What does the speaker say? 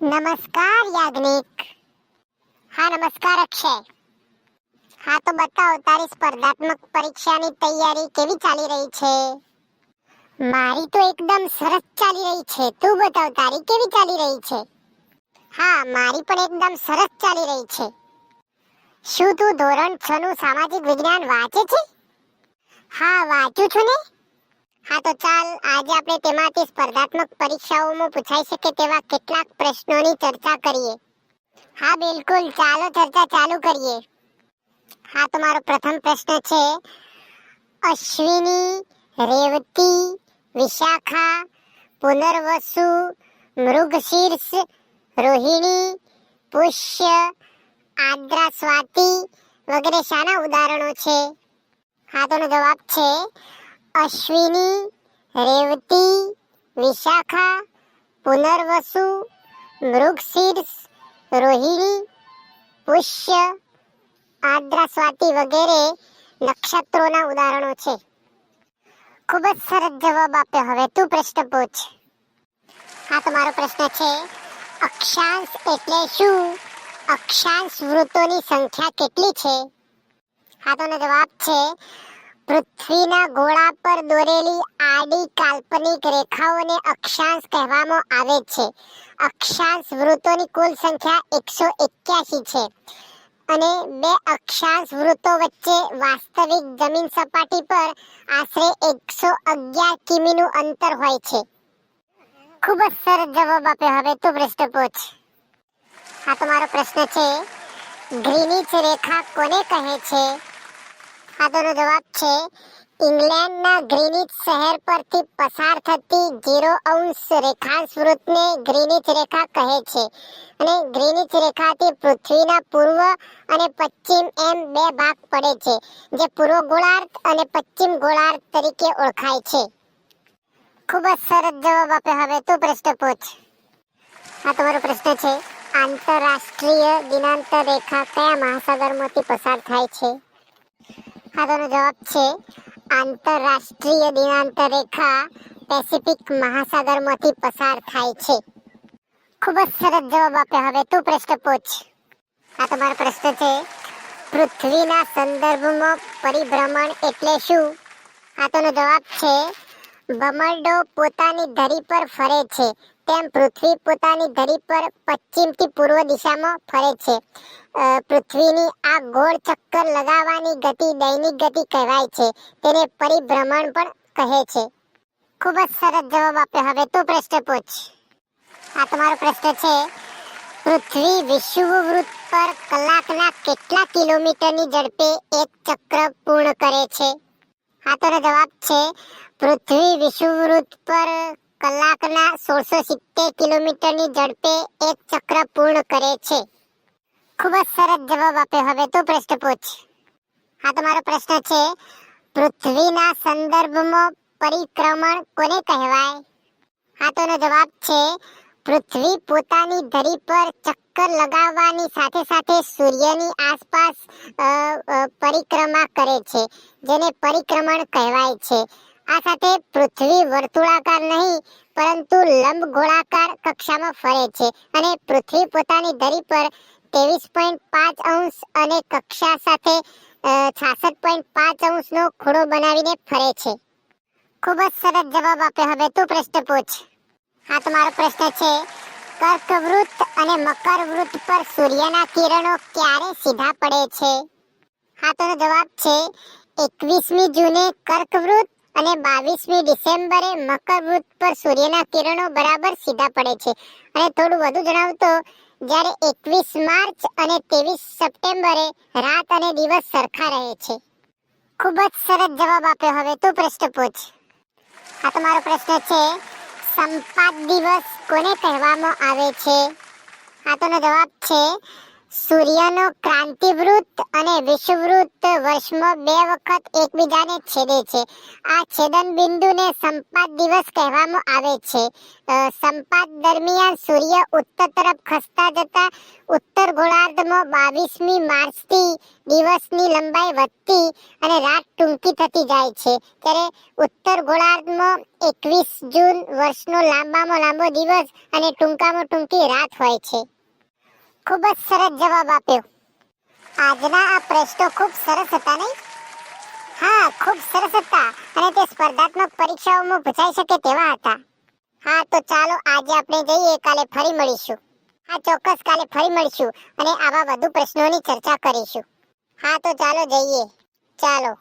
નમસ્કાર, યાજ્ઞિક. હા, નમસ્કાર, અક્ષય. હા, તો બતાવો, તારી સ્પર્ધાત્મક પરીક્ષાની તૈયારી કેવી ચાલી રહી છે? મારી તો એકદમ સરસ ચાલી રહી છે. તું બતાવ, તારી કેવી ચાલી રહી છે? હા, મારી પણ એકદમ સરસ ચાલી રહી છે. શું તું ધોરણ છ નું સામાજિક વિજ્ઞાન વાંચે છે? હા, વાંચું છું ને. હા, તો ચાલ, આજે આપણે તેમાંથી સ્પર્ધાત્મક પરીક્ષાઓમાં પૂછાઈ શકે તેવા કેટલાક પ્રશ્નોની ચર્ચા કરીએ. હા, બિલકુલ, ચાલો ચર્ચા ચાલુ કરીએ. હા, તો મારો પ્રથમ પ્રશ્ન છે, અશ્વિની, રેવતી, વિશાખા, પુનર્વસુ, મૃગશીર્ષ, રોહિણી, પુષ્ય, આદ્રા સ્વાતિ વગેરે શાના ઉદાહરણો છે. હા, તો જવાબ છે અશ્વિની, રેવતી, વિશાખા, પુનર્વસુ, મૃગશીર્ષ, રોહિણી, પુષ્ય આદ્રા સ્વાતિ વગેરે નક્ષત્રોના ઉદાહરણો છે. ખૂબ જ સરસ જવાબ આપ્યો. હવે તું પ્રશ્ન પૂછ. આ તમારો પ્રશ્ન છે, અક્ષાંશ એટલે શું? અક્ષાંશ વૃત્તોની સંખ્યા કેટલી છે? આ તો જવાબ છે પૃથ્વીના ગોળા પર દોરેલી આડી કાલ્પનિક રેખાઓને અક્ષાંશ કહેવામાં આવે છે. અક્ષાંશ વૃત્તોની કુલ સંખ્યા એકસો એક્યાસી છે અને બે અક્ષાંશ વૃત્તો વચ્ચે વાસ્તવિક જમીન સપાટી પર આશરે એકસો અગિયાર કિમીનું અંતર હોય છે. ખૂબ જ સરસ જવાબ આપ્યો હવે તું પ્રશ્ન પૂછ આ તમારો પ્રશ્ન છે, ગ્રીનિચ રેખા કોને કહે છે? હા જવાબ છે, ઇંગ્લેન્ડના ગ્રીનિચ શહેર પરથી પસાર થતી ઝીરો અંશ રેખાંશ વૃત્તને ગ્રીનિચ રેખા કહે છે. અને ગ્રીનિચ રેખાથી પૃથ્વીના પૂર્વ અને પશ્ચિમ એમ બે ભાગ પડે છે, જે પૂર્વ ગોળાર્ધ અને પશ્ચિમ ગોળાર્ધ તરીકે ઓળખાય છે. ખૂબ જ સરસ જવાબ આપે હવે તું પ્રશ્ન પૂછ. આ તમારો પ્રશ્ન છે, આંતરરાષ્ટ્રીય દિનાંતર રેખા કયા મહાસાગરમાંથી પસાર થાય છે? આ તેનો જવાબ છે આંતરરાષ્ટ્રીય દિનાંતર રેખા પેસિફિક મહાસાગરમાંથી પસાર થાય છે. ખૂબ જ સરસ જવાબ આપ્યો. હવે તું પ્રશ્ન પૂછ. આ તમારો પ્રશ્ન છે, પૃથ્વીના સંદર્ભમાં પરિભ્રમણ એટલે શું? આ તેનો જવાબ છે ભમરડો પોતાની ધરી પર ફરે છે. તેમ પૃથ્વી પોતાની ધરી પર પશ્ચિમથી પૂર્વ દિશામાં ફરે છે. પૃથ્વીની આ ગોળ ચક્કર લગાવવાની ગતિ દૈનિક ગતિ કહેવાય છે. તેને પરિભ્રમણ પણ કહે છે. ખૂબ જ સરસ જવાબ આપ્યો. હવે તું પ્રશ્ન પૂછ. આ તમારો પ્રશ્ન છે. પૃથ્વી વિષુવવૃત્ત પર કલાકના કેટલા કિલોમીટરની ઝડપે એક ચક્ર પૂર્ણ કરે છે? આ તો જવાબ છે પૃથ્વી વિષુવવૃત્ત પર કલાકના સોળસો સિત્તેર કિલોમીટરની ઝડપે એક ચક્ર પૂર્ણ કરે છે. ખૂબ જ સરસ જવાબ આપ્યો. હવે તું પ્રશ્ન પૂછ. આ તમારો પ્રશ્ન છે, પૃથ્વીના સંદર્ભમાં પરિક્રમણ કોને કહેવાય? આ તો જવાબ છે પૃથ્વી પોતાની ધરી પર ચક્કર લગાવવાની સાથે સાથે સૂર્યની આસપાસ પરિક્રમા કરે છે, જેને પરિક્રમણ કહેવાય છે. આ સાથે પૃથ્વી વર્તુળાકાર નહીં, પરંતુ લંબ ગોળાકાર કક્ષામાં ફરે છે અને પૃથ્વી પોતાની ધરી પર ત્રેવીસ પોઈન્ટ પાંચ અંશ અને કક્ષા સાથે છાસઠ પોઈન્ટ પાંચ અંશનો ખૂણો બનાવીને ફરે છે. ખૂબ જ સરસ જવાબ આપ્યો હવે તું પ્રશ્ન પૂછ હા તમારો પ્રશ્ન છે, કર્કવૃત્ત અને મકર વૃત્ત પર સૂર્યના કિરણો ક્યારે સીધા પડે છે? હા, તો જવાબ છે, એકવીસમી જૂને કર્કવૃત્ત અને બાવીસમી ડિસેમ્બરે મકર વૃત્ત પર સૂર્યના કિરણો બરાબર સીધા પડે છે. અને થોડું વધુ જણાવું તો જ્યારે એકવીસ માર્ચ અને ત્રેવીસ સપ્ટેમ્બરે રાત અને દિવસ સરખા રહે છે. ખૂબ જ સરસ જવાબ આપ્યો. હવે તું પ્રશ્ન પૂછ. આ તમારો પ્રશ્ન છે સંપાત દિવસ કોને કહેવામાં આવે છે? આ તોનો જવાબ છે સૂર્યનો ક્રાંતિવૃત્ત અને વિષુવવૃત્ત વર્ષમાં બે વખત એકબીજાને છેદે છે. આ છેદન બિંદુને સંપાત દિવસ કહેવામાં આવે છે. સંપાત દરમિયાન સૂર્ય ઉત્તર તરફ ખસતા જતા ઉત્તર ગોળાર્ધમાં બાવીસમી માર્ચથી દિવસની લંબાઈ વધતી અને રાત ટૂંકી થતી જાય છે. ત્યારે ઉત્તર ગોળાર્ધમાં એકવીસ જૂન વર્ષનો લાંબામાં લાંબો દિવસ અને ટૂંકામાં ટૂંકી રાત હોય છે. ખૂબ જ સરસ જવાબ આપ્યો. આજના આ પ્રશ્નો ખૂબ સરસ હતા નહીં? હા, ખૂબ સરસ હતા અને તે સ્પર્ધાત્મક પરીક્ષાઓમાં પૂછાઈ શકે તેવા હતા. હા, તો ચાલો આજે આપણે જઈએ, કાલે ફરી મળીશું. હા, ચોક્કસ કાલે ફરી મળીશું અને આવા વધુ પ્રશ્નોની ચર્ચા કરીશું. હા, તો ચાલો જઈએ. ચાલો.